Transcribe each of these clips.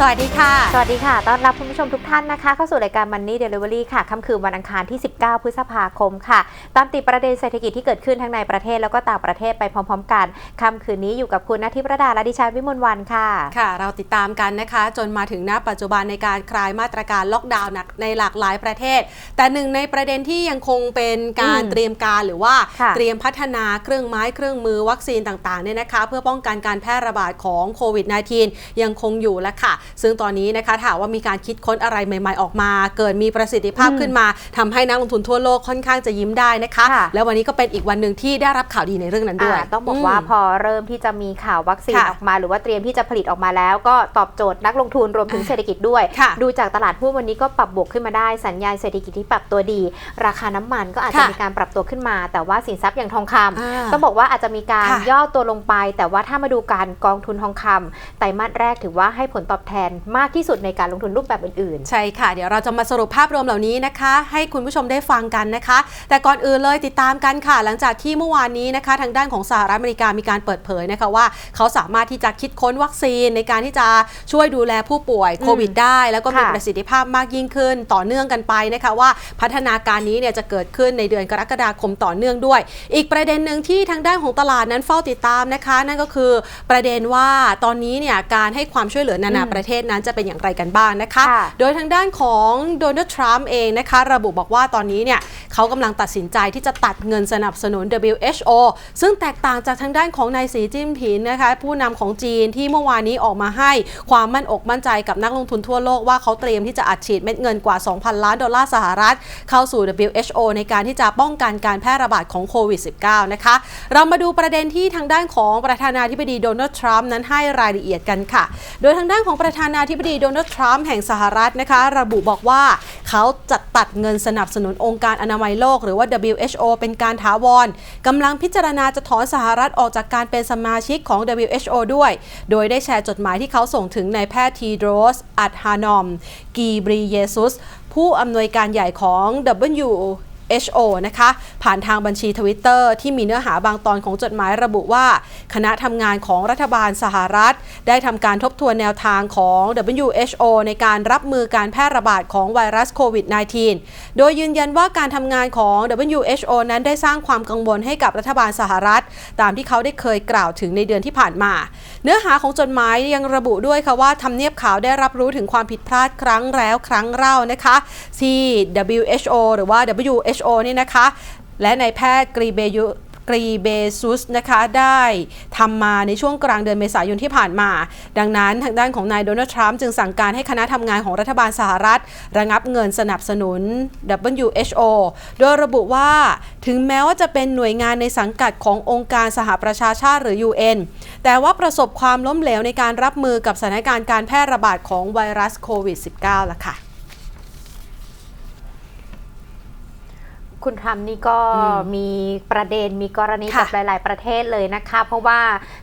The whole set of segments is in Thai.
สวัสดีค่ะ สวัสดีค่ะ ต้อนรับคุณผู้ชมทุกท่านนะคะ เข้าสู่รายการ Money Delivery ค่ะ ค่ำคืนวันอังคารที่ 19 พฤษภาคมค่ะ ตามติดประเด็นเศรษฐกิจที่เกิดขึ้นทั้งในประเทศแล้วก็ต่างประเทศไปพร้อมๆ กัน ค่ำคืนนี้อยู่กับคุณนาทิประดาและดิฉันวิมลวันค่ะ ค่ะ เราติดตามกันนะคะ จนมาถึงณปัจจุบันในการคลายมาตรการล็อกดาวน์ในหลากหลายประเทศ แต่หนึ่งในประเด็นที่ยังคงเป็นการอืมเตรียมการหรือว่าค่ะเตรียมพัฒนาเครื่องไม้เครื่องมือวัคซีนต่างๆเนี่ยนะคะ เพื่อป้องกันการแพร่ระบาดของโควิด -19 ยังคงอยู่แล้วค่ะซึ่งตอนนี้นะคะถามว่ามีการคิดค้นอะไรใหม่ ๆออกมา เกิดมีประสิทธิภาพอืมขึ้นมาทำให้นักลงทุนทั่วโลกค่อนข้างจะยิ้มได้นะคะค่ะแล้ววันนี้ก็เป็นอีกวันหนึ่งที่ได้รับข่าวดีในเรื่องนั้นด้วยอ่าต้องบอกว่าพอเริ่มที่จะมีข่าววัคซีนค่ะออกมา หรือว่าเตรียมที่จะผลิตออกมาแล้ว ก็ตอบโจทย์นักลงทุนรวมถึงอ่าเศรษฐกิจด้วยค่ะดูจากตลาดหุ้นวันนี้ก็ปรับบวกขึ้นมาได้สัญญาณเศรษฐกิจที่ปรับตัวดี ราคาน้ำมันก็อาจจะค่ะมีการปรับตัวขึ้นมา แต่ว่าสินทรัพย์อย่างทองคำอ่าต้องบอกว่าอาจจะมีการค่ะย่อตัวลงไป แต่ว่าถ้ามาดูการกองทุนทองคำไตรมาสแรกถือว่าให้ผลตอบแทนมากที่สุดในการลงทุนรูปแบบอื่นใช่ค่ะ เดี๋ยวเราจะมาสรุปภาพรวมเหล่านี้นะคะ ให้คุณผู้ชมได้ฟังกันนะคะ แต่ก่อนอื่นเลยติดตามกันค่ะ หลังจากที่เมื่อวานนี้นะคะ ทางด้านของสหรัฐอเมริกามีการเปิดเผยนะคะว่า เขาสามารถที่จะคิดค้นวัคซีนในการที่จะช่วยดูแลผู้ป่วยโควิดได้ แล้วก็มีค่ะประสิทธิภาพมากยิ่งขึ้นต่อเนื่องกันไปนะคะว่าพัฒนาการนี้เนี่ยจะเกิดขึ้นในเดือนกรกฎาคมต่อเนื่องด้วย อีกประเด็นหนึ่งที่ทางด้านของตลาดนั้นเฝ้าติดตามนะคะ นั่นก็คือประเด็นว่าตอนนี้เนี่ยการให้ความช่วยเหลือนานาอืมประเทศนั้นจะเป็นอย่างไรกันบ้างนะคะค่ะโดยทางด้านของโดนัลด์ทรัมป์เองนะคะ ระบุบอกว่าตอนนี้เนี่ยเขากำลังตัดสินใจที่จะตัดเงินสนับสนุน WHO ซึ่งแตกต่างจากทางด้านของนายสีจิ้นผิงนะคะ ผู้นำของจีนที่เมื่อวานนี้ออกมาให้ความมั่นอกมั่นใจกับนักลงทุนทั่วโลกว่าเขาเตรียมที่จะอัดฉีดเม็ดเงินกว่า 2,000 ล้านดอลลาร์สหรัฐ เข้าสู่ WHO ในการที่จะป้องกันการแพร่ระบาดของโควิด -19 นะคะ เรามาดูประเด็นที่ทางด้านของประธานาธิบดีโดนัลด์ทรัมป์นั้นให้รายละเอียดกันค่ะ โดยทางด้านของประธานาธิบดีโดนัลด์ทรัมป์แห่งสหรัฐนะคะ ระบุบอกว่า เขาจะตัดเงินสนับสนุนองค์การอนามัยโลก หรือว่า WHO เป็นการถาวรกำลังพิจารณาจะถอนสหรัฐออกจากการเป็นสมาชิกของ WHO ด้วย โดยได้แชร์จดหมายที่เขาส่งถึงนายแพทย์ทีโดรสอัดฮานอม กีบรีเยซุสผู้อำนวยการใหญ่ของ W HO นะคะ ผ่านทางบัญชีทวิตเตอร์ที่มีเนื้อหาบางตอนของจดหมายระบุว่า คณะทำงานของรัฐบาลสหรัฐ ได้ทำการทบทวนแนวทางของ WHO ในการรับมือการแพร่ระบาดของไวรัสโควิด -19 โดยยืนยันว่าการทำงานของ WHO นั้นได้สร้างความกังวลให้กับรัฐบาลสหรัฐ ตามที่เขาได้เคยกล่าวถึงในเดือนที่ผ่านมา เนื้อหาของจดหมายยังระบุด้วยค่ะว่าทำเนียบขาวได้รับรู้ถึงความผิดพลาดครั้งแล้วครั้งเล่านะคะที่ WHO หรือว่า WHO นี่นะคะ และนายแพทย์กรีเบยุกรีเบซุสนะคะได้ทำมาในช่วงกลางเดือนเมษายนที่ผ่านมา ดังนั้นทางด้านของนายโดนัลด์ทรัมป์จึงสั่งการให้คณะทำงานของรัฐบาลสหรัฐ ระงับเงินสนับสนุน WHO โดยระบุว่าถึงแม้ว่าจะเป็นหน่วยงานในสังกัดขององค์การสหประชาชาติหรือ UN แต่ว่าประสบความล้มเหลวในการรับมือกับสถานการณ์การแพร่ระบาดของไวรัสโควิด -19 ล่ะค่ะ คุณทรัมป์นี่ก็อืมมีประเด็นมีกรณีค่ะกับหลาย ๆ ประเทศเลยนะคะ เพราะว่า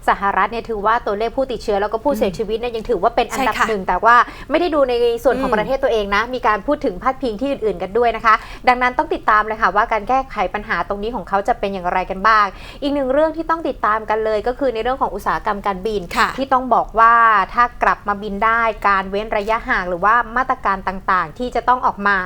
สหรัฐเนี่ยถือว่าตัวเลขผู้ติดเชื้อแล้วก็ผู้เสียชีวิตเนี่ยยังถือว่าเป็นอันดับใช่ค่ะหนึ่งแต่ว่าไม่ได้ดูในส่วนของอืมประเทศตัวเองนะ มีการพูดถึงพาดพิงที่อื่น ๆ กันด้วยนะคะ ดังนั้นต้องติดตามเลยค่ะว่าการแก้ไขปัญหาตรงนี้ของเขาจะเป็นอย่างไรกันบ้าง อีกหนึ่งเรื่องที่ต้องติดตามกันเลยก็คือในเรื่องของอุตสาหกรรมการบินค่ะที่ต้องบอกว่าถ้ากลับมาบินได้การเว้นระยะห่างหรือว่ามาตรการต่าง ๆ ที่จะต้องออกมา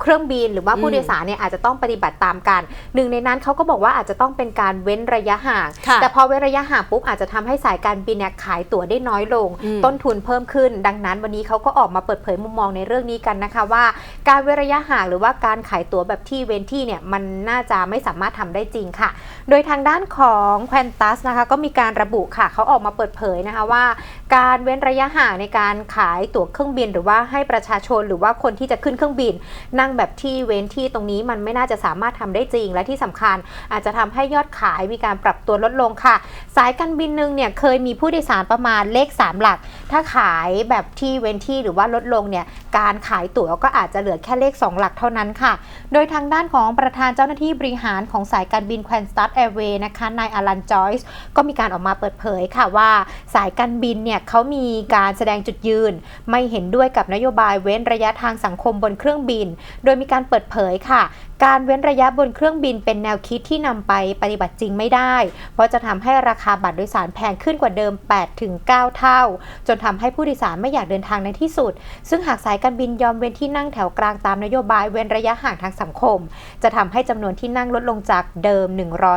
เครื่องบินหรือว่าผู้อืมโดยสารเนี่ยอาจจะต้องปฏิบัติตามกัน หนึ่งในนั้นเขาก็บอกว่าอาจจะต้องเป็นการเว้นระยะห่างค่ะแต่พอเว้นระยะห่างปุ๊บอาจจะทำให้สายการบินเนี่ยขายตั๋วได้น้อยลงอืมต้นทุนเพิ่มขึ้น ดังนั้นวันนี้เขาก็ออกมาเปิดเผยมุมมองในเรื่องนี้กันนะคะว่า การเว้นระยะห่างหรือว่าการขายตั๋วแบบที่เว้นที่เนี่ยมันน่าจะไม่สามารถทำได้จริงค่ะ โดยทางด้านของแควนตัสนะคะก็มีการระบุค่ะเขาออกมาเปิดเผยนะคะว่า การเว้นระยะห่างในการขายตั๋วเครื่องบิน หรือว่าให้ประชาชนหรือว่าคนที่จะขึ้นเครื่องบิน นั่งแบบที่เว้นที่ตรงนี้มันไม่น่าจะสามารถทำได้จริง และที่สำคัญอาจจะทำให้ยอดขายมีการปรับตัวลดลงค่ะ สายการบินหนึ่งเนี่ยเคยมีผู้โดยสารประมาณเลข 3 หลัก ถ้าขายแบบที่เว้นที่หรือว่าลดลงเนี่ยการขายตั๋วก็อาจจะเหลือแค่เลข 2 หลักเท่านั้นค่ะ โดยทางด้านของประธานเจ้าหน้าที่บริหารของสายการบินแควนสตัสแอร์เวย์นะคะนายอลันจอยส์ก็มีการออกมาเปิดเผยค่ะว่าสายการบินเนี่ยเขามีการแสดงจุดยืน ไม่เห็นด้วยกับนโยบายเว้นระยะทางสังคมบนเครื่องบิน โดยมีการเปิดเผยค่ะ การเว้นระยะบนเครื่องบินเป็นแนวคิดที่นำไปปฏิบัติจริงไม่ได้ เพราะจะทำให้ราคาบัตรโดยสารแพงขึ้นกว่าเดิม 8-9 เท่า จนทำให้ผู้โดยสารไม่อยากเดินทางในที่สุด ซึ่งหากสายการบินยอมเว้นที่นั่งแถวกลางตามนโยบายเว้นระยะห่างทางสังคม จะทำให้จำนวนที่นั่งลดลงจากเดิม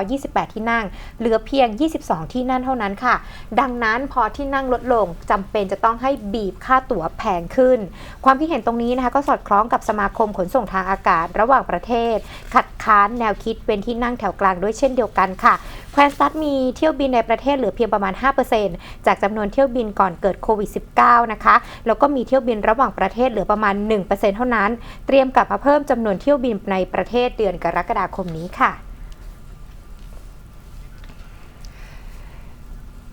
128 ที่นั่ง เหลือเพียง 22 ที่นั่งเท่านั้นค่ะ ดังนั้นพอที่นั่งลดลงจำเป็นจะต้องให้บีบค่าตั๋วแพงขึ้น ความคิดเห็นตรงนี้นะคะก็สอดคล้องกับสมาคมขนส่งทางอากาศระหว่างประเทศ ขัดค้านแนวคิดเป็นที่นั่งแถวกลางด้วยเช่นเดียวกันค่ะแควนสตัดมีเที่ยวบินในประเทศเหลือเพียงประมาณ 5%จากจำนวนเที่ยวบินก่อนเกิดโควิด -19 นะคะแล้วก็มีเที่ยวบินระหว่างประเทศเหลือประมาณ 1%เท่านั้น เตรียมกลับมาเพิ่มจำนวนเที่ยวบินในประเทศเดือนกรกฎาคมนี้ค่ะ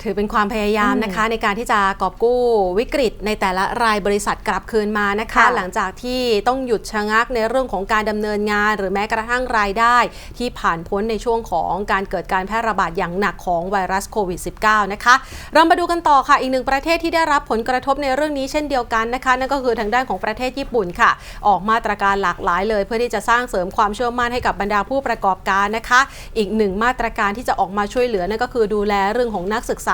ถือเป็นความพยายามนะคะ ในการที่จะกอบกู้วิกฤตในแต่ละรายบริษัทกลับคืนมานะคะค่ะหลังจากที่ต้องหยุดชะงักในเรื่องของการดำเนินงาน หรือแม้กระทั่งรายได้ ที่ผ่านพ้นในช่วงของการเกิดการแพร่ระบาดอย่างหนักของไวรัสโควิด -19 นะคะเรามาดูกันต่อค่ะ อีกหนึ่งประเทศที่ได้รับผลกระทบในเรื่องนี้เช่นเดียวกันนะคะ นั่นก็คือทางด้านของประเทศญี่ปุ่นค่ะ ออกมาตรการหลากหลายเลย เพื่อที่จะสร้างเสริมความเชื่อมั่นให้กับบรรดาผู้ประกอบการนะคะ อีกหนึ่งมาตรการที่จะออกมาช่วยเหลือนั่นก็คือดูแลเรื่องของนักศึกษา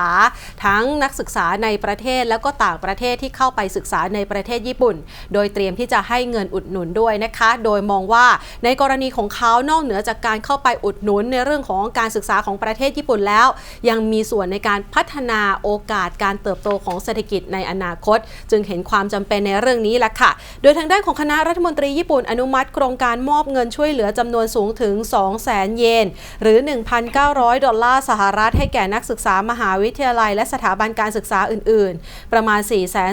ทั้งนักศึกษาในประเทศแล้วก็ต่างประเทศที่เข้าไปศึกษาในประเทศญี่ปุ่น โดยเตรียมที่จะให้เงินอุดหนุนด้วยนะคะ โดยมองว่าในกรณีของเขานอกเหนือจากการเข้าไปอุดหนุนในเรื่องของการศึกษาของประเทศญี่ปุ่นแล้ว ยังมีส่วนในการพัฒนาโอกาสการเติบโตของเศรษฐกิจในอนาคต จึงเห็นความจำเป็นในเรื่องนี้แหละค่ะ โดยทางด้านของคณะรัฐมนตรีญี่ปุ่นอนุมัติโครงการมอบเงินช่วยเหลือจำนวนสูงถึง 200,000 เยน หรือ 1,900 ดอลลาร์สหรัฐให้แก่นักศึกษามหาวิทยาลัย และสถาบันการศึกษาอื่น ๆ ประมาณ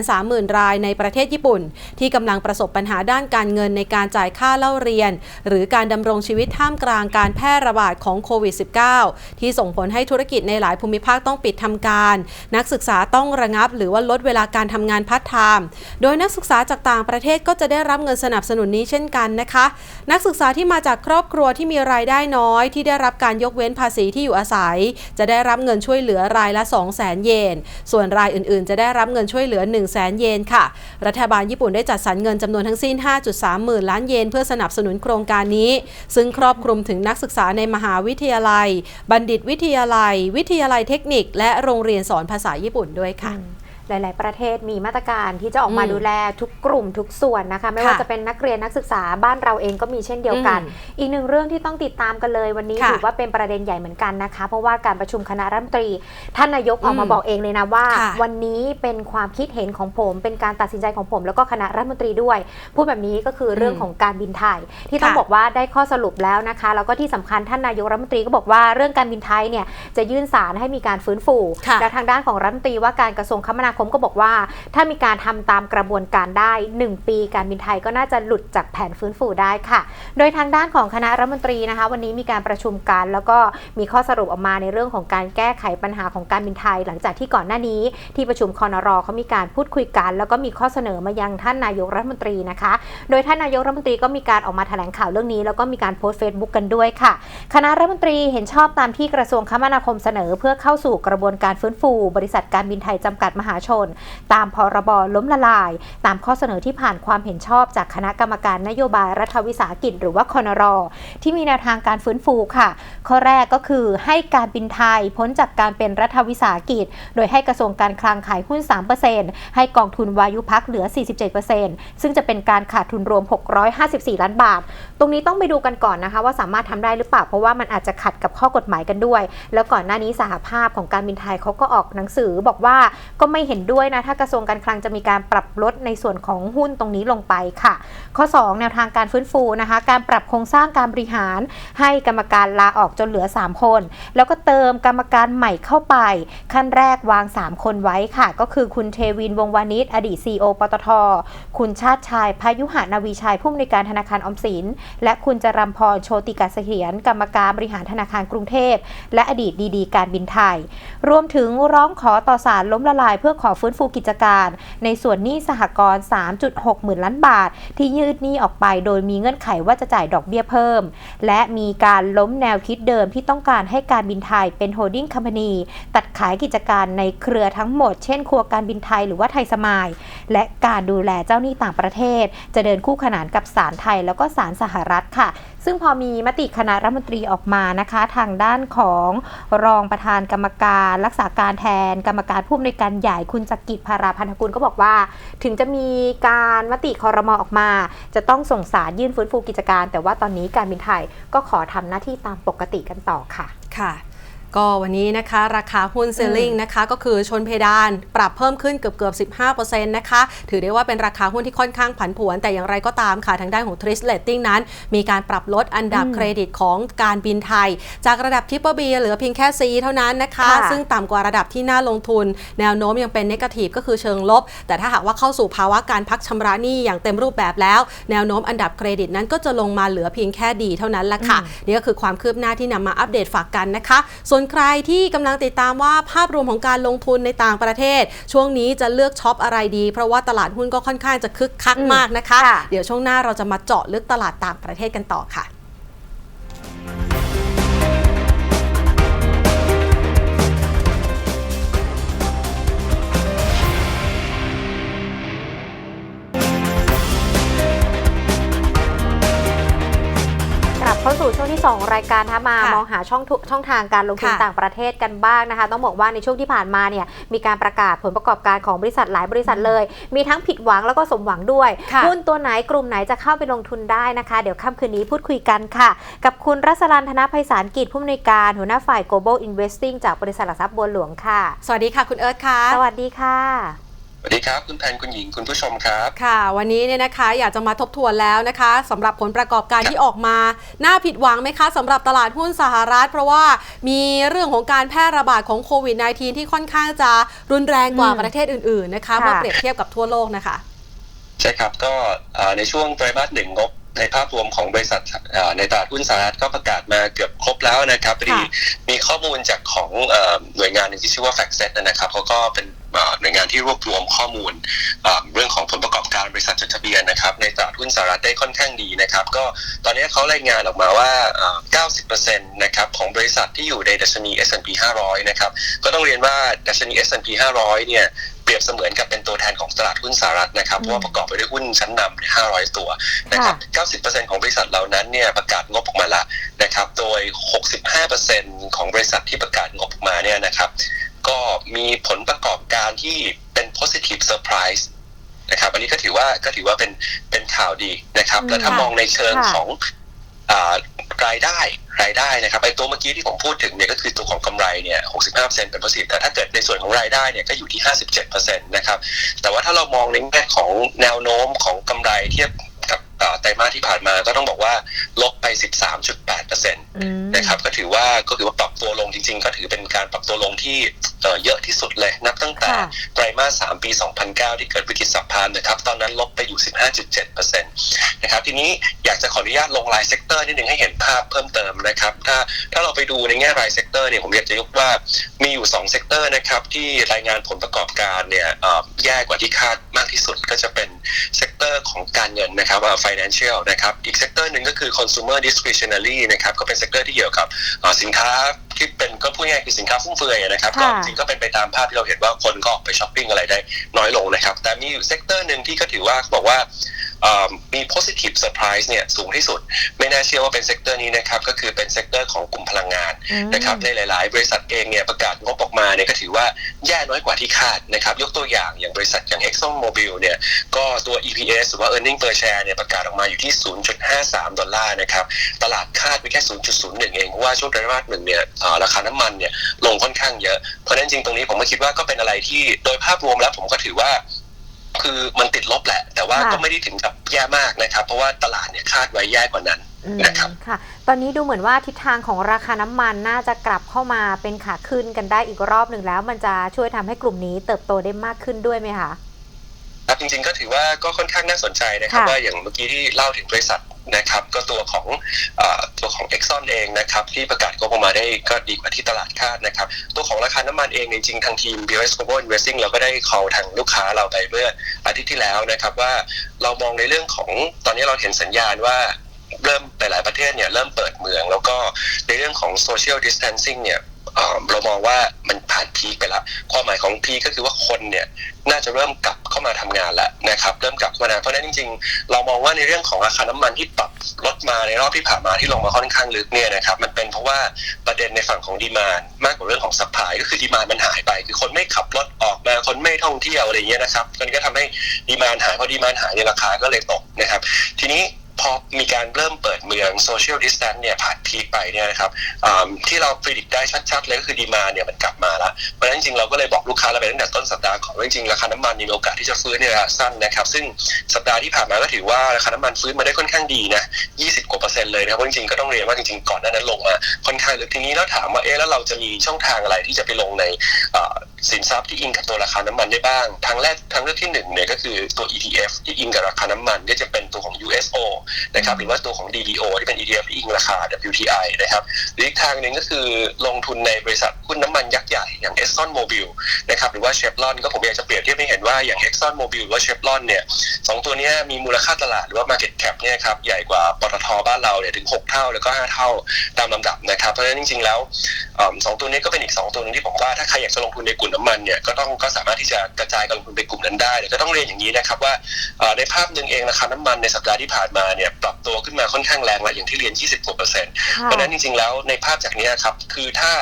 430,000 รายในประเทศญี่ปุ่น ที่กำลังประสบปัญหาด้านการเงินในการจ่ายค่าเล่าเรียน หรือการดำรงชีวิตท่ามกลางการแพร่ระบาดของโควิด -19 ที่ส่งผลให้ธุรกิจในหลายภูมิภาคต้องปิดทำการ นักศึกษาต้องระงับ หรือว่าลดเวลาการทำงานพาร์ทไทม์โดยนักศึกษาจากต่างประเทศก็จะได้รับเงินสนับสนุนนี้เช่นกันนะคะ นักศึกษาที่มาจากครอบครัวที่มีรายได้น้อย ที่ได้รับการยกเว้นภาษีที่อยู่อาศัย จะได้รับเงินช่วยเหลือรายละ2 0 0 0 0 0 เยน ส่วนรายอื่นๆ จะได้รับเงินช่วยเหลือ 1 0 0 0 0 0 เยนค่ะ รัฐบาลญี่ปุ่นได้จัดสรรเงินจำนวนทั้งสิ้น 5.3 หมื่นล้านเยนเพื่อสนับสนุนโครงการนี้ ซึ่งครอบคลุมถึงนักศึกษาในมหาวิทยาลัย บัณฑิตวิทยาลัย วิทยาลัยเทคนิค และโรงเรียนสอนภาษาญี่ปุ่นด้วยค่ะ หลาย ๆ ประเทศมีมาตรการที่จะออกมาอืมดูแลทุกกลุ่มทุกส่วนนะคะไม่ว่าค่ะจะเป็นนักเรียนนักศึกษาบ้านเราเองก็มีเช่นเดียวกันอืมอีกหนึ่งเรื่องที่ต้องติดตามกันเลยวันนี้ค่ะถือว่าเป็นประเด็นใหญ่เหมือนกันนะคะ เพราะว่าการประชุมคณะรัฐมนตรี ท่านนายกออกมาอืมบอกเองเลยนะว่าค่ะวันนี้เป็นความคิดเห็นของผม เป็นการตัดสินใจของผม แล้วก็คณะรัฐมนตรีด้วยพูดแบบนี้ก็คือเรื่องอืมของการบินไทย ที่ต้องค่ะบอกว่าได้ข้อสรุปแล้วนะคะแล้วก็ที่สำคัญท่านนายกรัฐมนตรีก็บอกว่าเรื่องการบินไทยเนี่ยจะยื่นสารให้มีการฟื้นฟูค่ะและทางด้านของรัฐมนตรีว่าการกระทรวงคมนาคมก็บอกว่า ถ้ามีการทำตามกระบวนการได้ 1 ปี การบินไทยก็น่าจะหลุดจากแผนฟื้นฟูได้ค่ะ โดยทางด้านของคณะรัฐมนตรีนะคะ วันนี้มีการประชุมกัน แล้วก็มีข้อสรุปออกมาในเรื่องของการแก้ไขปัญหาของการบินไทย หลังจากที่ก่อนหน้านี้ที่ประชุมคอนรอเขามีการพูดคุยกัน แล้วก็มีข้อเสนอมายังท่านนายกรัฐมนตรีนะคะ โดยท่านนายกรัฐมนตรีก็มีการออกมาแถลงข่าวเรื่องนี้ แล้วก็มีการโพสต์เฟซบุ๊กกันด้วยค่ะ คณะรัฐมนตรีเห็นชอบตามที่กระทรวงคมนาคมเสนอ เพื่อเข้าสู่กระบวนการฟื้นฟู บริษัทการบินไทยจำกัดมหาชน ตามพรบล้มละลาย ตามข้อเสนอที่ผ่านความเห็นชอบจากคณะกรรมการนโยบายรัฐวิสาหกิจหรือว่าคอนรอ ที่มีแนวทางการฟื้นฟูค่ะ ข้อแรกก็คือให้การบินไทยพ้นจากการเป็นรัฐวิสาหกิจ โดยให้กระทรวงการคลังขายหุ้น 3%ให้กองทุนวายุพักเหลือ 47%ซึ่งจะเป็นการขาดทุนรวม 654 ล้านบาท ตรงนี้ต้องไปดูกันก่อนนะคะ ว่าสามารถทำได้หรือเปล่า เพราะว่ามันอาจจะขัดกับข้อกฎหมายกันด้วย แล้วก่อนหน้านี้สหภาพของการบินไทยเขาก็ออกหนังสือบอกว่าก็ไม่เห็นด้วยนะถ้ากระทรวงการคลังจะมีการปรับลดในส่วนของหุ้นตรงนี้ลงไปค่ะ ข้อ 2 แนวทางการฟื้นฟูนะคะ การปรับโครงสร้างการบริหาร ให้กรรมการลาออกจนเหลือ 3 คน แล้วก็เติมกรรมการใหม่เข้าไป ขั้นแรกวาง 3 คนไว้ค่ะ ก็คือคุณเทวินวงวานิชอดีตซีโอปตท คุณชาติชายพายุหานาวีชัยผู้อำนวยการธนาคารออมสิน และคุณจรัมพรโชติกาเสถียรกรรมการบริหารธนาคารกรุงเทพและอดีตดีดีการบินไทย รวมถึงร้องขอต่อศาลล้มละลายเพื่อขอฟื้นฟูกิจการ ในส่วนหนี้สหกรณ์ 3.6 หมื่นล้านบาท ที่ยืดหนี้ออกไป โดยมีเงื่อนไขว่าจะจ่ายดอกเบี้ยเพิ่ม และมีการล้มแนวคิดเดิมที่ต้องการให้การบินไทยเป็นโฮลดิ้งคัมพานีตัดขายกิจการในเครือทั้งหมด เช่น ครัวการบินไทยหรือว่าไทยสมาย และการดูแลเจ้าหนี้ต่างประเทศ จะเดินคู่ขนานกับศาลไทยแล้วก็ศาลสหรัฐค่ะ ซึ่งพอมีมติคณะรัฐมนตรีออกมานะคะ ทางด้านของรองประธานกรรมการ รักษาการแทน กรรมการผู้อำนวยการใหญ่คุณจักริดภาราพันธกุลก็บอกว่า ถึงจะมีการมติคอรมอออกมา จะต้องส่งสารยื่นฟื้นฟูกิจการ แต่ว่าตอนนี้การบินไทยก็ขอทำหน้าที่ตามปกติกันต่อค่ะค่ะ ก็วันนี้นะคะราคาหุ้นเซลลิงนะคะก็คือชนเพดานปรับเพิ่มขึ้นเกือบเกือบ15%นะคะถือได้ว่าเป็นราคาหุ้นที่ค่อนข้างผันผวน แต่อย่างไรก็ตามค่ะทางด้านของ t r i s Rating นั้น มีการปรับลดอันดับอืมเครดิตของการบินไทย จากระดับ Triple B เหลือเพียงแค่ C เท่านั้นนะคะค่ะซึ่งต่ำกว่าระดับที่น่าลงทุน แนวโน้มยังเป็นนกาทีฟก็คือเชิงลบ แต่ถ้าหากว่าเข้าสู่ภาวะการพักชำระหนี้อย่างเต็มรูปแบบแล้ว แนวโน้มอันดับเครดิตนั้นก็จะลงมาเหลือเพียงแค่ดีเท่านั้นละค่ะนี่ก็คือความคืบหน้าที่นำมาอัปเดตฝากกันนะคะส่วนใครที่กำลังติดตามว่าภาพรวมของการลงทุนในต่างประเทศ ช่วงนี้จะเลือกช็อปอะไรดี เพราะว่าตลาดหุ้นก็ค่อนข้างจะคึกคักอืมมากนะคะค่ะเดี๋ยวช่วงหน้าเราจะมาเจาะลึกตลาดต่างประเทศกันต่อค่ะ บเข้าสู่ช่วงที่ 2 รายการนะคะมาค่ะมองหาช่องทุช่องทางการลงทุนค่ะต่างประเทศกันบ้างนะคะ ต้องบอกว่าในช่วงที่ผ่านมาเนี่ยมีการประกาศผลประกอบการของบริษัทหลายบริษัทเลย มีทั้งผิดหวังแล้วก็สมหวังด้วยค่ะหุ้นตัวไหนกลุ่มไหนจะเข้าไปลงทุนได้นะคะ เดี๋ยวค่ำคืนนี้พูดคุยกันค่ะ กับคุณรัศรันธนภัยสารกิจผู้อำนวยการหัวหน้าฝ่าย global investing จากบริษัทหลักทรัพย์บัวหลวงค่ะ สวัสดีค่ะคุณเอิร์ธค่ะ สวัสดีค่ะ สวัสดีครับ คุณแพนคุณหญิงคุณผู้ชมครับ ค่ะ วันนี้เนี่ยนะคะอยากจะมาทบทวนแล้วนะคะสำหรับผลประกอบการครับที่ออกมา น่าผิดหวังไหมคะสำหรับตลาดหุ้นสหรัฐ เพราะว่ามีเรื่องของการแพร่ระบาดของโควิด -19 ที่ค่อนข้างจะรุนแรงกว่าอืมประเทศอื่นๆนะคะค่ะเมื่อเปรียบเทียบกับทั่วโลกนะคะ ใช่ครับก็อ่าในช่วงไตรมาสหนึ่งงบในภาพรวมของบริษัทอ่าในตลาดหุ้นสหรัฐก็ประกาศมาเกือบครบแล้วนะครับพอดีค่ะมีข้อมูลจากของเอ่อหน่วยงานหนึ่งที่ชื่อว่า FactSet นะครับเขาก็เป็นอ่า หน่วยงานที่รวบรวมข้อมูลอ่าเรื่องของผลประกอบการบริษัทจดทะเบียนนะครับ ในตลาดหุ้นสหรัฐได้ค่อนข้างดีนะครับ ก็ตอนนี้เขารายงานออกมาว่าอ่า 90%นะครับของบริษัทที่อยู่ในดัชนี S&P 500 นะครับ ก็ต้องเรียนว่าดัชนี S&P 500 เนี่ยเปรียบเสมือนกับเป็นตัวแทนของตลาดหุ้นสหรัฐนะครับเพราะว่าประกอบไปด้วยหุ้นชั้นนำ500 ตัวนะครับ 90%ของบริษัทเหล่านั้นเนี่ยประกาศงบออกมาละนะครับ โดย 65%ของบริษัทที่ประกาศงบออกมาเนี่ยนะครับ ก็มีผลประกอบการที่เป็น positive surprise นะครับ อันนี้ก็ถือว่าก็ถือว่าเป็นเป็นข่าวดีนะครับอืมแล้วถ้ามองในเชิงค่ะของอ่ารายได้รายได้นะครับไอ้ตัวเมื่อกี้ที่ผมพูดถึงเนี่ยก็คือตัวของกำไรเนี่ย65%เป็น positive แต่ถ้าเกิดในส่วนของรายได้เนี่ยก็อยู่ที่ 57%นะครับ แต่ว่าถ้าเรามองในแง่ของแนวโน้มของกำไรเทียบกับเอ่อไตรมาสที่ผ่านมาก็ต้องบอกว่าลบไป 13.8%อืมนะครับ ก็ถือว่าก็ถือว่าปรับตัวลงจริง ๆ ก็ถือเป็นการปรับตัวลงที่เอ่อเยอะที่สุดเลยนับตั้งแต่ค่ะไตรมาส3ปี 2009 ที่เกิดวิกฤตสัพพานนะครับ ตอนนั้นลบไปอยู่ 15.7%นะครับทีนี้อยากจะขออนุญาตลงรายเซกเตอร์นิดนึงให้เห็นภาพเพิ่มเติมนะครับ ถ้าถ้าเราไปดูในแง่รายเซกเตอร์เนี่ยผมอยากจะยกว่ามีอยู่2เซกเตอร์นะครับที่รายงานผลประกอบการเนี่ยเอ่อแย่กว่าที่คาดมากที่สุดก็จะเป็นเซกเตอร์ของการเงินนะครับอ่า financial นะครับอีกเซกเตอร์หนึ่งก็คือ consumer discretionary นะครับก็เป็นเซกเตอร์ที่เกี่ยวกับเอ่อสินค้าที่เป็นก็พูดง่ายๆคือสินค้าฟุ่มเฟือยนะครับก็ค่ะจริงก็เป็นไปตามภาพที่เราเห็นว่าคนก็ออกไปช้อปปิ้งอะไรได้น้อยลงนะครับ แต่มีอยู่เซกเตอร์หนึ่งที่ก็ถือว่าเขาบอกว่าเอ่อมี positive surprise เนี่ยสูงที่สุด ไม่น่าเชื่อว่าเป็นเซกเตอร์นี้นะครับ ก็คือเป็นเซกเตอร์ของกลุ่มพลังงานอืมนะครับในหลาย ๆ บริษัทเองเนี่ยประกาศงบออกมาเนี่ยก็ถือว่าแย่น้อยกว่าที่คาดนะครับ ยกตัวอย่างอย่างบริษัทอย่าง Exxon Mobil เนี่ยก็ตัว EPS หรือว่า earning per share เนี่ยประกาศออกมาอยู่ที่ 0.53 ดอลลาร์นะครับ ตลาดคาดไปแค่ 0.01 เองเพราะว่าช่วงไตรมาสหนึ่งเนี่ยเอ่อราคาน้ำมันเนี่ยลงค่อนข้างเยอะเพราะฉะนั้นจริงตรงนี้ผมก็คิดว่าก็เป็นอะไรที่โดยภาพรวมแล้วผมก็ถือว่า คือมันติดลบแหละ แต่ว่าค่ะก็ไม่ได้ถึงกับแย่มากนะครับ เพราะว่าตลาดเนี่ยคาดไว้แย่กว่านั้นอืมนะครับค่ะ ตอนนี้ดูเหมือนว่าทิศทางของราคาน้ำมันน่าจะกลับเข้ามาเป็นขาขึ้นกันได้อีกรอบหนึ่งแล้ว มันจะช่วยทำให้กลุ่มนี้เติบโตได้มากขึ้นด้วยไหมคะครับจริงๆก็ถือว่าก็ค่อนข้างน่าสนใจนะครับค่ะว่าอย่างเมื่อกี้ที่เล่าถึงบริษัท นะครับก็ตัวของอตัวของ Exxon เองนะครับที่ประกาศงบออกมาได้ก็ดีกว่าที่ตลาดคาดนะครับตัวของราคาน้ำมันเองจริงๆทางทีม BOS Global Investing เราก็ได้ call ทางลูกค้าเราไปเมื่ออาทิตย์ที่แล้วนะครับว่าเรามองในเรื่องของตอนนี้เราเห็นสัญญาณว่าเริ่มหลายๆประเทศเนี่ยเริ่มเปิดเมือง แล้วก็ในเรื่องของ social distancing เนี่ย เรามองว่ามันผ่านพีคไปแล้วความหมายของพีก็คือว่าคนเนี่ยน่าจะเริ่มกลับเข้ามาทำงานแล้วนะครับ เริ่มกลับเข้ามาทำงานเพราะนั้นจริง ๆ เรามองว่าในเรื่องของราคาน้ำมันที่ปรับลดมาในรอบที่ผ่านมาที่ลงมาค่อนข้างลึกเนี่ยนะครับมันเป็นเพราะว่าประเด็นในฝั่งของดีมานมากกว่าเรื่องของสัพพายก็คือดีมานมันหายไป คือคนไม่ขับรถออกมาคนไม่ท่องเที่ยวอะไรเงี้ยนะครับมันก็ทำให้ดีมานหายพอดีมานหายในยราคาก็เลยตกนะครับ ทีนี้ พอมีการเริ่มเปิดเมืองโซเชียลดิสแตนเนี่ยผ่านพีคไปเนี่ยนะครับที่เราพิจิตได้ชัดๆเลยก็คือดีมาเนี่ยมันกลับมาแล้วเพราะฉะนั้นจริงเราก็เลยบอกลูกค้าเราไปตั้งแต่ต้นสัปดาห์ก่อนว่าจริงๆราคาน้ำมันมีโอกาสที่จะฟื้นในระยะสั้นนะครับ ซึ่งสัปดาห์ที่ผ่านมาก็ถือว่าราคาน้ำมันฟื้นมาได้ค่อนข้างดีนะ 20 กว่าเปอร์เซ็นต์เลยนะครับเพราะจริงๆก็ต้องเรียนว่าจริงๆก่อนหน้านั้นลงมาค่อนข้างลึกทีนี้แล้วถามว่าเอ๊ะแล้วเราจะมีช่องทางอะไรที่จะไปลงในสินทรัพย์ที่อิงกับตัวราคาน้ำมันได้บ้าง ทางแรกทางเลือกที่หนึ่งเนี่ยก็คือตัว ETF ที่อิงกับราคาน้ำมันก็จะเป็นตัวของ USO นะครับหรือว่าตัวของ DDO ที่เป็น ETF ที่อิงราคา WTI นะครับหรืออีกทางหนึ่งก็คือลงทุนในบริษัทหุ้นน้ำมันยักษ์ใหญ่อย่าง Exxon Mobil นะครับหรือว่า Chevron ก็ผมอยากจะเปรียบเทียบให้เห็นว่าอย่าง Exxon Mobil หรือว่า Chevron เนี่ยสองตัวนี้มีมูลค่าตลาดหรือว่า market cap เนี่ยครับใหญ่กว่าปตทบ้านเราเนี่ยถึง 6 เท่าแล้วก็ 5 เท่าตามลำดับนะครับเพราะฉะนั้นจริงๆแล้วสองตัวนี้ก็เป็นอีก 2 ตัวหนึงที่ผมว่าถ้าใครอยากจะลงทุนในกลุ่มน้ำมันเนี่ยก็ต้องก็สามารถที่จะกระจายการลงทุนไปกลุ่มนั้นได้แต่ก็ต้องเรียนอย่างนี้นะครับว่าในภาพหนึ่งเองราคาน้ำมันในสัปดาห์ที่ผ่านมาเนี่ยปรับตัวขึ้นมาค่อนข้างแรงและอย่างที่เรียน 20กว่าเปอร์เซ็นต์เพราะฉะนั้นจริง ๆ แล้วในภาพจากเนี้ยครับ คือถ้า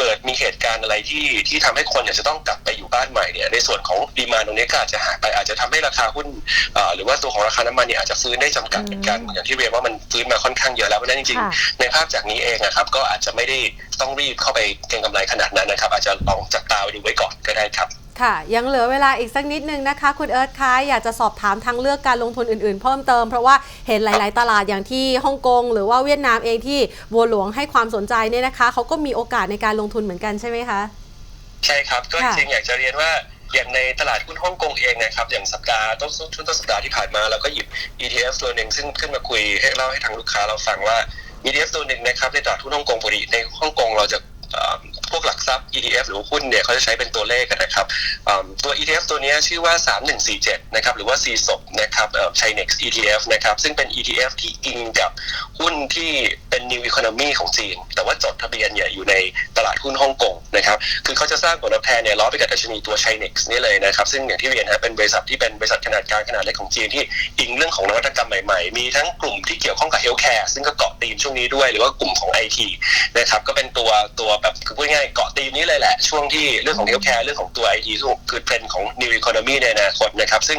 เกิดมีเหตุการณ์อะไรที่ที่ทำให้คนอยากจะต้องกลับไปอยู่บ้านใหม่เนี่ยในส่วนของดีมานตรงนี้ก็อาจจะหายไปอาจจะทำให้ราคาหุ้นเอ่อหรือว่าตัวของราคาน้ำมันเนี่ยอาจจะฟื้นได้จำกัดเหมือนกันอย่างที่เรียนว่ามันฟื้นมาค่อนข้างเยอะแล้วเพราะฉะนั้นจริงค่ะๆในภาพจากนี้เองนะครับก็อาจจะไม่ได้ต้องรีบเข้าไปเก็งกำไรขนาดนั้นนะครับ อาจจะลองจับตาดูไว้ก่อนก็ได้ครับ ค่ะ ยังเหลือเวลาอีกสักนิดนึงนะคะ คุณเอิร์ธคะอยากจะสอบถามทางเลือกการลงทุนอื่นๆ เพิ่มเติม เพราะว่าเห็นหลาย ๆ ตลาดอย่างที่ฮ่องกงหรือว่าเวียดนามเองที่บัวหลวงให้ความสนใจเนี่ยนะคะเขาก็มีโอกาสในการลงทุนเหมือนกันใช่ไหมคะใช่ครับก็จริงอยากจะเรียนว่าอย่างในตลาดหุ้นฮ่องกงเองนะครับอย่างสัปดาห์ต้นช่วงต้นสัปดาห์ที่ผ่านมาเราก็หยิบ ETF ตัวหนึ่งซึ่งขึ้นมาคุยให้เล่าให้ทางลูกค้าเราฟังว่า ETF ตัวหนึ่งนะครับในตลาดหุ้นฮ่องกงปกติในฮ่องกงเราจะ พวกหลักทรัพย์ ETF หรือหุ้นเนี่ยเขาจะใช้เป็นตัวเลขกันนะครับตัว ETF ตัวนี้ชื่อว่า 3147 นะครับหรือว่า c s o p นะครับเอ่อ Chinex ETF นะครับซึ่งเป็น ETF ที่อิงกับหุ้นที่เป็น New Economy ของจีน แต่ว่าจดทะเบียนเนี่ยอยู่ในตลาดหุ้นฮ่องกงนะครับคือเขาจะสร้างผลตอบแทนเนี่ยล้อไปกับดัชนีตัว Chinex นี่เลยนะครับซึ่งอย่างที่เรียนนะเป็นบริษัทที่เป็นบริษัทขนาดกลางขนาดเล็กของจีนที่อิงเรื่องของนวัตกรรมใหม่ๆ มีทั้งกลุ่มที่เกี่ยวข้องกับ Healthcare ซึ่งก็เกาะธีมช่วงนี้ด้วยหรือว่ากลุ่มของ IT นะครับก็เป็นตัวตัวแบบคือพูดง่ายๆเกาะตีมนี้เลยแหละ ช่วงที่เรื่องของเดลแคร์เรื่องของตัว IT ซึ่งคือเทรนด์ของ New Economy ในอนาคตนะครับ ซึ่ง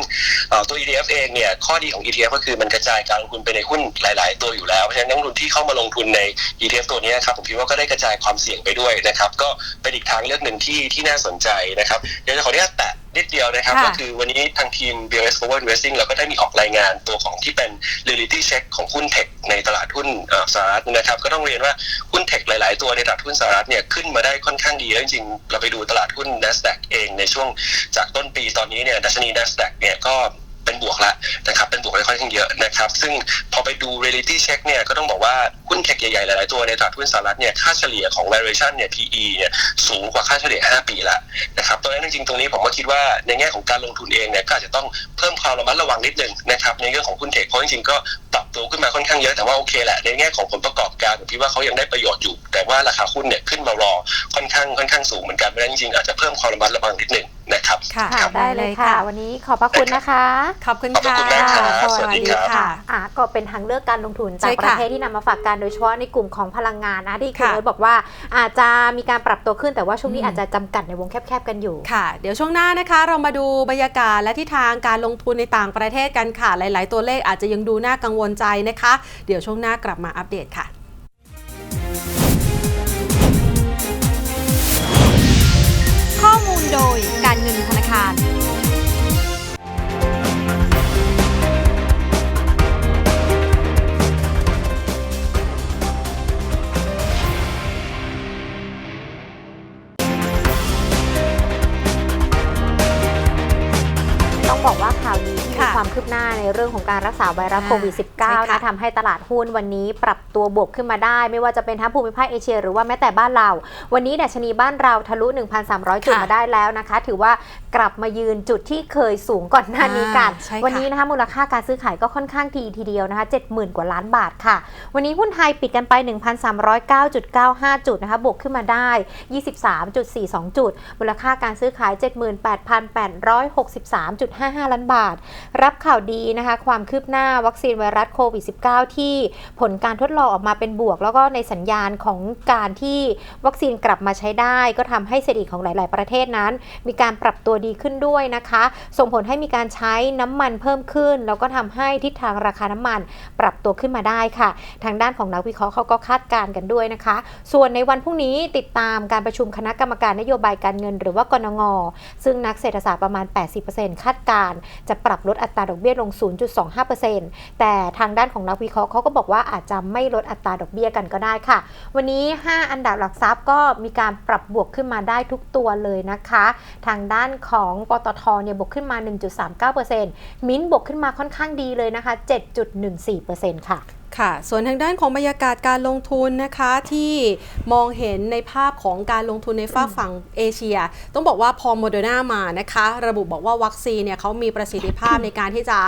เอ่อตัว ETF เองเนี่ยข้อดีของ ETF ก็คือมันกระจายการลงทุนไปในหุ้นหลาย ๆ ตัวอยู่แล้ว เพราะฉะนั้นนักลงทุนที่เข้ามาลงทุนใน ETF ตัวนี้ครับผมคิดว่าก็ได้กระจายความเสี่ยงไปด้วยนะครับก็เป็นอีกทางเลือกหนึ่งที่ที่น่าสนใจนะครับเดี๋ยวจะขออนุญาตแตะ นิดเดียวนะครับ ค่ะ ก็คือวันนี้ทางทีม BOS Forward Investing เราก็ได้มีออกรายงานตัวของที่เป็น Reality Check ของหุ้นเทคในตลาดหุ้นเอ่อสหรัฐนะครับ ก็ต้องเรียนว่าหุ้นเทคหลาย ๆ ตัวในตลาดหุ้นสหรัฐเนี่ยขึ้นมาได้ค่อนข้างดีแล้วจริงๆ เราไปดูตลาดหุ้น NASDAQ เองในช่วงจากต้นปีตอนนี้เนี่ยดัชนี NASDAQ เนี่ยก็ เป็นบวกละนะครับเป็นบวกได้ค่อนข้างเยอะนะครับซึ่งพอไปดู reality check เนี่ยก็ต้องบอกว่าหุ้นเทคใหญ่ๆ หลายๆตัวในตลาดหุ้นสหรัฐเนี่ยค่าเฉลี่ยของ valuation เนี่ย PE เนี่ยสูงกว่าค่าเฉลี่ย 5 ปีละนะครับเพราะฉะนั้นจริงๆตรงนี้ผมก็คิดว่าในแง่ของการลงทุนเองเนี่ยก็อาจจะต้องเพิ่มความระมัดระวังนิดนึงนะครับในเรื่องของหุ้นเทคเพราะจริงๆก็ปรับตัวขึ้นมาค่อนข้างเยอะแต่ว่าโอเคแหละในแง่ของผลประกอบการผมคิดว่าเขายังได้ประโยชน์อยู่ แต่ว่าราคาหุ้นเนี่ยขึ้นมารอค่อนข้างค่อนข้างสูงเหมือนกันเพราะฉะนั้นจริงๆอาจจะเพิ่มความระมัดระวังนิดนึง นะครับค่ะค่ะได้เลยค่ะ วันนี้ขอบพระคุณนะคะ ขอบคุณขอบค่ะคุณมากครับสสวัวัสสดีดีครับ ค่ะ อะก็เป็นทางเลือกการลงทุนใช่จากค่ะประเทศที่นำมาฝากกันโดยเฉพาะในกลุ่มของพลังงานนะที่คุณค่ะเอิร์ธบอกว่าอาจจะมีการปรับตัวขึ้นแต่ว่าช่วงนี้อืม อาจจะจำกัดในวงแคบๆกันอยู่ ค่ะ เดี๋ยวช่วงหน้านะคะ เรามาดูบรรยากาศและทิศทางการลงทุนในต่างประเทศกันค่ะ หลาย ๆ ตัวเลขอาจจะยังดูน่ากังวลใจนะคะ เดี๋ยวช่วงหน้ากลับมาอัปเดตค่ะ โดยการเงินธนาคาร ความคืบหน้าในเรื่องของการรักษาไวรัสอ่าโควิดใช่ -19 ค่ะนะทำให้ตลาดหุ้นวันนี้ปรับตัวบวกขึ้นมาได้ ไม่ว่าจะเป็นทั้งภูมิภาคเอเชีย หรือว่าแม้แต่บ้านเรา วันนี้ดัชนีบ้านเราทะลุ 1,300 จุดค่ะมาได้แล้วนะคะ ถือว่ากลับมายืนจุดที่เคยสูงก่อนหน้านี้กันอ่าใช่ค่ะวันนี้นะคะมูลค่าการซื้อขายก็ค่อนข้างดีทีเดียวนะคะ 70,000 กว่าล้านบาทค่ะ วันนี้หุ้นไทยปิดกันไป 1,309.95 จุดนะคะบวกขึ้นมาได้ 23.42 จุด มูลค่าการซื้อขาย 78,863.55 ล้านบาทรับข่าวดีนะคะ ความคืบหน้าวัคซีนไวรัสโควิด -19 ที่ผลการทดลองออกมาเป็นบวก แล้วก็ในสัญญาณของการที่วัคซีนกลับมาใช้ได้ ก็ทำให้เศรษฐกิจของหลาย ๆ ประเทศนั้น มีการปรับตัวดีขึ้นด้วยนะคะ ส่งผลให้มีการใช้น้ำมันเพิ่มขึ้น แล้วก็ทำให้ทิศทางราคาน้ำมันปรับตัวขึ้นมาได้ค่ะ ทางด้านของนักวิเคราะห์เขาก็คาดการณ์กันด้วยนะคะ ส่วนในวันพรุ่งนี้ติดตามการประชุมคณะกรรมการนโยบายการเงิน หรือว่ากนงซึ่งนักเศรษฐศาสตร์ประมาณ 80%คาดการณ์จะปรับลดอัตราดอกเบี้ยลง 0.25%แต่ทางด้านของนักวิเคราะห์เขาก็บอกว่าอาจจะไม่ลดอัตราดอกเบี้ยกันก็ได้ค่ะ วันนี้ 5 อันดับหลักทรัพย์ก็มีการปรับบวกขึ้นมาได้ทุกตัวเลยนะคะ ทางด้านของปตทเนี่ยบวกขึ้นมา 1.39%มิ้นท์บวกขึ้นมาค่อนข้างดีเลยนะคะ 7.14%ค่ะ ค่ะ ส่วนทางด้านของบรรยากาศการลงทุนนะคะที่มองเห็นในภาพของการลงทุนในฝากฝั่งเอเชีย ต้องบอกว่าพอโมเดอร์นามานะคะ ระบุบอกว่าวัคซีนเนี่ยเขามีประสิทธิภาพในการที่จะ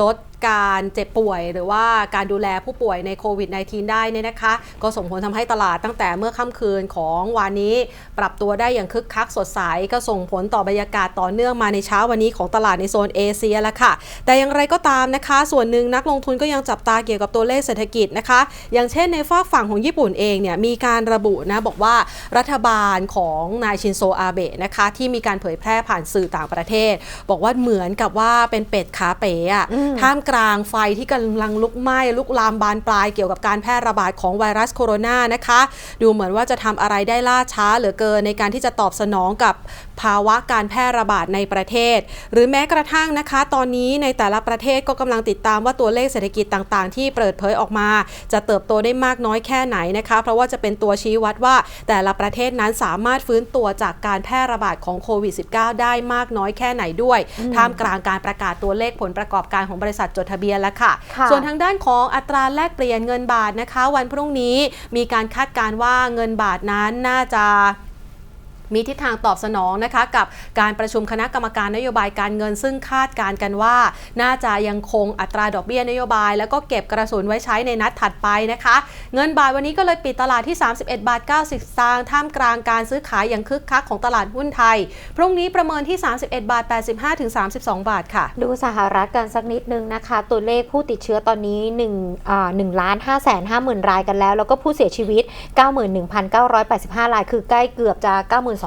ลด การเจ็บป่วยหรือว่าการดูแลผู้ป่วยในโควิด -19 ได้เนี่ยนะคะ ก็ส่งผลทำให้ตลาดตั้งแต่เมื่อค่ำคืนของวันนี้ ปรับตัวได้อย่างคึกคักสดใส ก็ส่งผลต่อบรรยากาศต่อเนื่องมาในเช้าวันนี้ของตลาดในโซนเอเชียแล้วค่ะ แต่อย่างไรก็ตามนะคะ ส่วนหนึ่งนักลงทุนก็ยังจับตาเกี่ยวกับตัวเลขเศรษฐกิจนะคะ อย่างเช่นในฝากฝั่งของญี่ปุ่นเองเนี่ยมีการระบุนะบอกว่ารัฐบาลของนายชินโซอาเบะนะคะที่มีการเผยแพร่ผ่านสื่อต่างประเทศ บอกว่าเหมือนกับว่าเป็นเป็ดขาเป๋อะอืมท่ามกลางไฟที่กำลังลุกไหม้ลุกลามบานปลายเกี่ยวกับการแพร่ระบาดของไวรัสโคโรนานะคะ ดูเหมือนว่าจะทำอะไรได้ล่าช้าเหลือเกินในการที่จะตอบสนองกับภาวะการแพร่ระบาดในประเทศ หรือแม้กระทั่งนะคะ ตอนนี้ในแต่ละประเทศก็กำลังติดตามว่าตัวเลขเศรษฐกิจต่างๆ ที่เปิดเผยออกมา จะเติบโตได้มากน้อยแค่ไหนนะคะ เพราะว่าจะเป็นตัวชี้วัดว่าแต่ละประเทศนั้นสามารถฟื้นตัวจากการแพร่ระบาดของโควิด -19 ได้มากน้อยแค่ไหนด้วย ท่ามกลางการประกาศตัวเลขผลประกอบการของบริษัทจดทะเบียนแล้วค่ะค่ะ ส่วนทางด้านของอัตราแลกเปลี่ยนเงินบาทนะคะ วันพรุ่งนี้มีการคาดการณ์ว่าเงินบาทนั้นน่าจะ มีทิศทางตอบสนองนะคะกับการประชุมคณะกรรมการนโยบายการเงิน ซึ่งคาดการกันว่า น่าจะยังคงอัตราดอกเบี้ยนโยบาย แล้วก็เก็บกระสุนไว้ใช้ในนัดถัดไปนะคะ เงินบาทวันนี้ก็เลยปิดตลาดที่ 31 บาท 90สตางค์ท่ามกลางการซื้อขายอย่างคึกคักของตลาดหุ้นไทย พรุ่งนี้ประเมินที่ 31 บาท 85ถึง32 บาทค่ะ ดูสหรัฐกันสักนิดนึงนะคะ ตัวเลขผู้ติดเชื้อตอนนี้1อ่า1ล้าน5แสน5หมื่นรายกันแล้ว แล้วก็ผู้เสียชีวิต 91,985 ราย คือใกล้เกือบจะ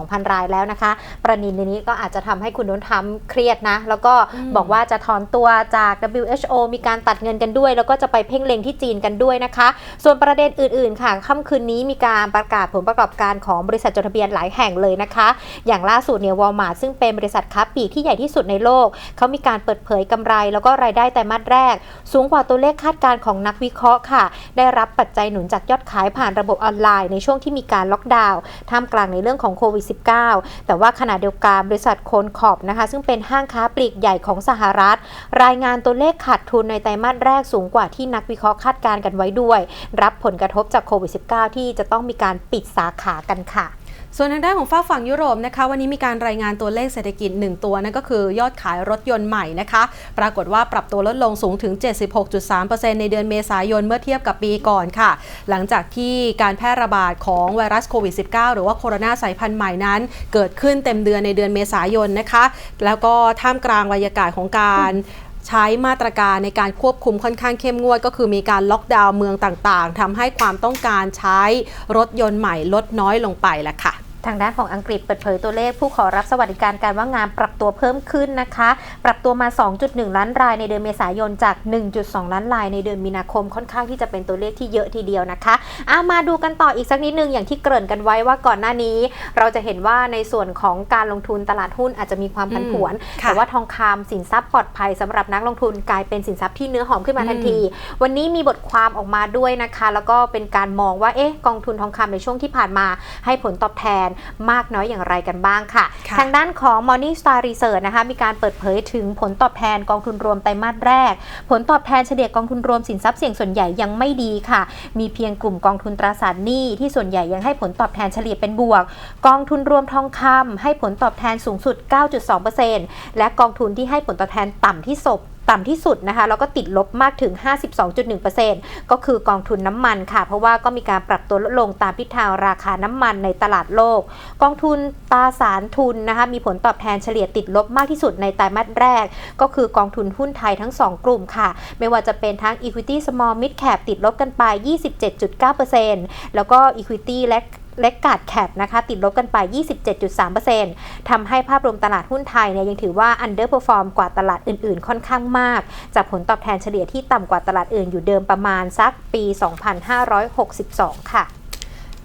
92,000 รายแล้วนะคะ ประเด็นนี้ก็อาจจะทำให้คุณโดนทำเครียดนะ แล้วก็บอกว่าจะถอนตัวจาก WHO มีการตัดเงินกันด้วย แล้วก็จะไปเพ่งเล็งที่จีนกันด้วยนะคะ ส่วนประเด็นอื่นๆค่ะค่ำคืนนี้มีการประกาศผลประกอบการของบริษัทจดทะเบียนหลายแห่งเลยนะคะ อย่างล่าสุดเนี่ยวอลมาร์ทซึ่งเป็นบริษัทค้าปลีกที่ใหญ่ที่สุดในโลก เขามีการเปิดเผยกำไรแล้วก็รายได้แต่มัดแรก สูงกว่าตัวเลขคาดการณ์ของนักวิเคราะห์ค่ะ ได้รับปัจจัยหนุนจากยอดขายผ่านระบบออนไลน์ในช่วงที่มีการล็อกดาวน์ท่ามกลางในเรื่องของโควิด -19 แต่ว่าขณะเดียวกันบริษัทโคนขอบนะคะ ซึ่งเป็นห้างค้าปลีกใหญ่ของสหรัฐ รายงานตัวเลขขาดทุนในไตรมาสแรกสูงกว่าที่นักวิเคราะห์คาดการณ์กันไว้ด้วย รับผลกระทบจากโควิด -19 ที่จะต้องมีการปิดสาขากันค่ะ ส่วนทางด้านของฝาฝั่งยุโรปนะคะ วันนี้มีการรายงานตัวเลขเศรษฐกิจ 1 ตัวนั่นก็คือยอดขายรถยนต์ใหม่นะคะ ปรากฏว่าปรับตัวลดลงสูงถึง 76.3%ในเดือนเมษายนเมื่อเทียบกับปีก่อนค่ะ หลังจากที่การแพร่ระบาดของไวรัสโควิด -19 หรือว่าโคโรนาสายพันธุ์ใหม่นั้น เกิดขึ้นเต็มเดือนในเดือนเมษายนนะคะ แล้วก็ท่ามกลางบรรยากาศของการใช้มาตรการในการควบคุมค่อนข้างเข้มงวด ก็คือมีการล็อกดาวน์เมืองต่างๆทำให้ความต้องการใช้รถยนต์ใหม่ลดน้อยลงไปแล้วค่ะ ทางด้านของอังกฤษเปิดเผยตัวเลขผู้ขอรับสวัสดิการการว่างงานปรับตัวเพิ่มขึ้นนะคะ ปรับตัวมา 2.1 ล้านรายในเดือนเมษายนจาก 1.2 ล้านรายในเดือนมีนาคมค่อนข้างที่จะเป็นตัวเลขที่เยอะทีเดียวนะคะอามาดูกันต่ออีกสักนิดนึงอย่างที่เกริ่นกันไว้ว่าก่อนหน้านี้ เราจะเห็นว่าในส่วนของการลงทุนตลาดหุ้นอาจจะมีความผันผวนค่ะแต่ว่าทองคำสินทรัพย์ปลอดภัยสำหรับนักลงทุนกลายเป็นสินทรัพย์ที่เนื้อหอมขึ้นมาทันที วันนี้มีบทความออกมาด้วยนะคะ แล้วก็เป็นการมองว่าเอ๊ะกองทุนทองคำในช่วงที่ผ่านมาให้ผลตอบแทนมากน้อยอย่างไรกันบ้างค่ะค่ะ ทางด้านของ Morning Star Research นะคะมีการเปิดเผยถึงผลตอบแทนกองทุนรวมไตรมาสแรก ผลตอบแทนเฉลี่ยกองทุนรวมสินทรัพย์เสี่ยงส่วนใหญ่ยังไม่ดีค่ะ มีเพียงกลุ่มกองทุนตราสารหนี้ที่ส่วนใหญ่ยังให้ผลตอบแทนเฉลี่ยเป็นบวก กองทุนรวมทองคำให้ผลตอบแทนสูงสุด 9.2%และกองทุนที่ให้ผลตอบแทนต่ำที่สุด ต่ำที่สุดนะคะแล้วก็ติดลบมากถึง 52.1%ก็คือกองทุนน้ำมันค่ะ เพราะว่าก็มีการปรับตัวลดลงตามทิศทางราคาน้ำมันในตลาดโลก กองทุนตราสารทุนนะคะมีผลตอบแทนเฉลี่ยติดลบมากที่สุดในไตรมาสแรก ก็คือกองทุนหุ้นไทยทั้ง 2 กลุ่มค่ะ ไม่ว่าจะเป็นทั้ง Equity Small Mid Cap ติดลบกันไป 27.9%แล้วก็ Equity และ เล็กกาดแคปนะคะ ติดลบกันไป 27.3%ทำให้ภาพรวมตลาดหุ้นไทยเนี่ยยังถือว่าอันเดอร์เพอร์ฟอร์มกว่าตลาดอื่นๆ ค่อนข้างมาก จากผลตอบแทนเฉลี่ยที่ต่ำกว่าตลาดอื่นอยู่เดิมประมาณสักปี 2562 ค่ะ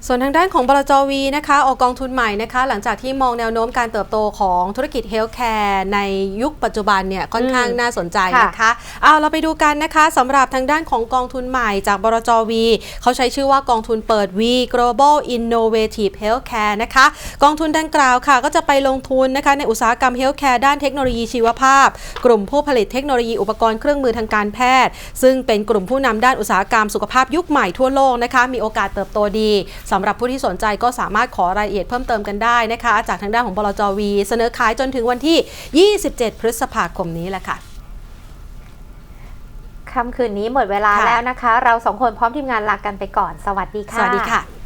ส่วนทางด้านของบลจวีนะคะออกกองทุนใหม่นะคะหลังจากที่มองแนวโน้มการเติบโตของธุรกิจเฮลท์แคร์ในยุคปัจจุบันเนี่ยค่อนข้างอืมน่าสนใจค่ะนะคะเอาเราไปดูกันนะคะสำหรับทางด้านของกองทุนใหม่จากบลจวีเขาใช้ชื่อว่ากองทุนเปิด V Global Innovative Healthcare นะคะกองทุนดังกล่าวค่ะ ก็จะไปลงทุนนะคะในอุตสาหกรรมเฮลท์แคร์ด้านเทคโนโลยีชีวภาพ กลุ่มผู้ผลิตเทคโนโลยีอุปกรณ์เครื่องมือทางการแพทย์ ซึ่งเป็นกลุ่มผู้นำด้านอุตสาหกรรมสุขภาพยุคใหม่ทั่วโลกนะคะมีโอกาสเติบโตดีสำหรับผู้ที่สนใจก็สามารถขอรายละเอียดเพิ่มเติมกันได้นะคะ จากทางด้านของบลจวีเสนอขายจนถึงวันที่ 27 พฤษภาคมนี้แหละค่ะค่ำคืนนี้หมดเวลาค่ะแล้วนะคะ เราสองคนพร้อมทีมงานลากันไปก่อน สวัสดีสค่ะวัสดีค่ะ